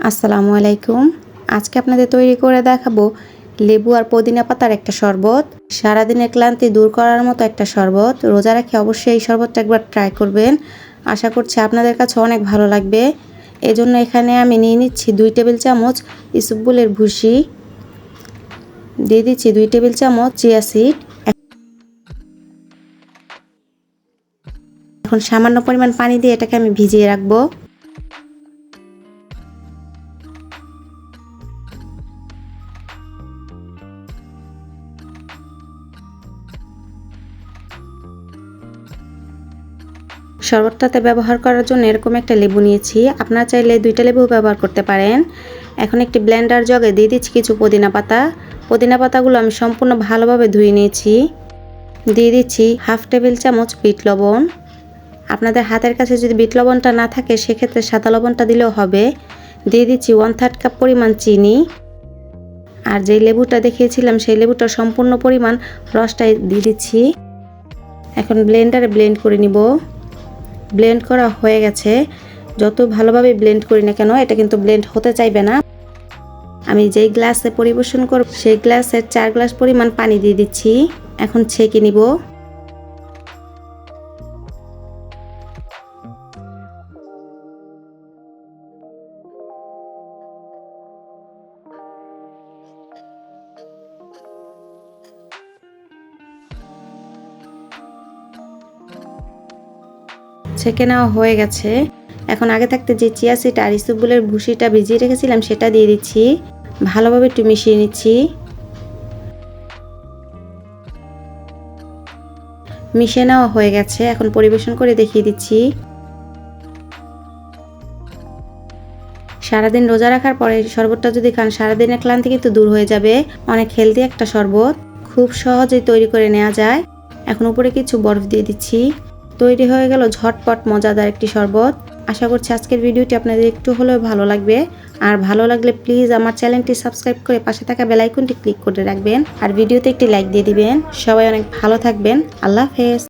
আসসালামু আলাইকুম। আজকে আপনাদের তৈরি করে দেখাবো লেবু আর পুদিনা পাতার একটা শরবত। সারাদিনের ক্লান্তি দূর করার মতো একটা শরবত। রোজা রাখে অবশ্যই এই শরবতটা একবার ট্রাই করবেন। আশা করছি আপনাদের কাছে অনেক ভালো লাগবে। এজন্য এখানে আমি নিয়ে নিচ্ছি দুই টেবিল চামচ ইসুবগুলের ভুসি। দিয়ে দিচ্ছি দুই টেবিল চামচ চিয়া সিড। এখন সামান্য পরিমাণ পানি দিয়ে এটাকে আমি ভিজিয়ে রাখব। শরবতটাতে ব্যবহার করার জন্য এরকম একটা লেবু নিয়েছি। আপনারা চাইলে দুইটা লেবু ব্যবহার করতে পারেন। এখন একটি ব্লেন্ডার জগে দিয়ে দিচ্ছি কিছু পুদিনা পাতা। পুদিনা পাতাগুলো আমি সম্পূর্ণ ভালোভাবে ধুয়ে নিয়েছি। দিয়ে দিচ্ছি হাফ টেবিল চামচ বিট লবণ। আপনাদের হাতের কাছে যদি বিট লবণটা না থাকে, সেক্ষেত্রে সাদা লবণটা দিলেও হবে। দিয়ে দিচ্ছি ওয়ান থার্ড কাপ পরিমাণ চিনি। আর যেই লেবুটা দেখিয়েছিলাম, সেই লেবুটার সম্পূর্ণ পরিমাণ রসটাই দিয়ে দিচ্ছি। এখন ব্লেন্ডারে ব্লেন্ড করে নিব। ব্লেন্ড করা হয়ে গেছে। যত ভালোভাবে ব্লেন্ড করি না কেন, এটা কিন্তু ব্লেন্ড হতে চাইবে না। আমি যেই গ্লাসে পরিবেশন করব, সেই গ্লাসের চার গ্লাস পরিমাণ পানি দিয়ে দিচ্ছি। এখন ছেঁকে নিব। ছেঁকে নেওয়া হয়ে গেছে। এখন আগে থাকতে যে চিয়া সিড আর ইসুবুলের ভুসিটা ভিজিয়ে রেখেছিলাম, সেটা দিয়ে দিচ্ছি। ভালোভাবে একটু মিশিয়ে নিচ্ছি। মিশিয়ে নেওয়া হয়ে গেছে। এখন পরিবেশন করে দেখিয়ে দিচ্ছি। সারাদিন রোজা রাখার পরে শরবতটা যদি খান, সারাদিনের ক্লান্তি কিন্তু দূর হয়ে যাবে। অনেক হেলদি একটা শরবত। খুব সহজেই তৈরি করে নেওয়া যায়। এখন উপরে কিছু বরফ দিয়ে দিচ্ছি। তৈরি হয়ে গেল ঝটপট মজাদার একটি শরবত। আশা করছি আজকের ভিডিওটি আপনাদের একটু হলেও ভালো লাগবে। আর ভালো লাগলে প্লিজ আমার চ্যানেলটি সাবস্ক্রাইব করে পাশে থাকা বেলাইকনটি ক্লিক করে রাখবেন। আর ভিডিওতে একটি লাইক দিয়ে দিবেন। সবাই অনেক ভালো থাকবেন। আল্লাহ হাফেজ।